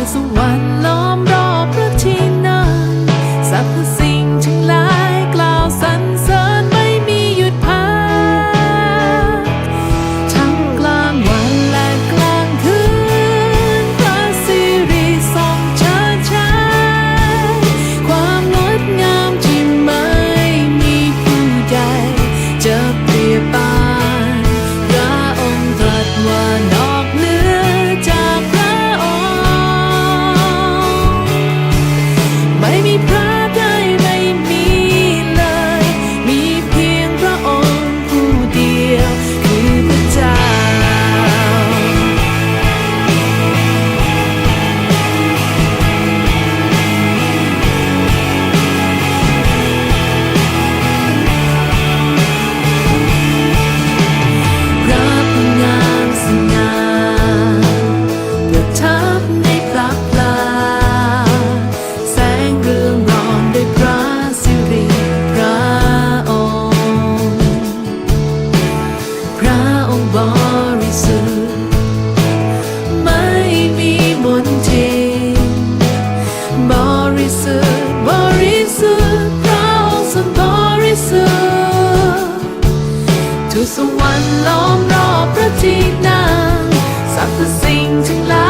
Lösung be proud. วันล้อมรอบพระจีนังสรรพสิ่งทั้งหลาย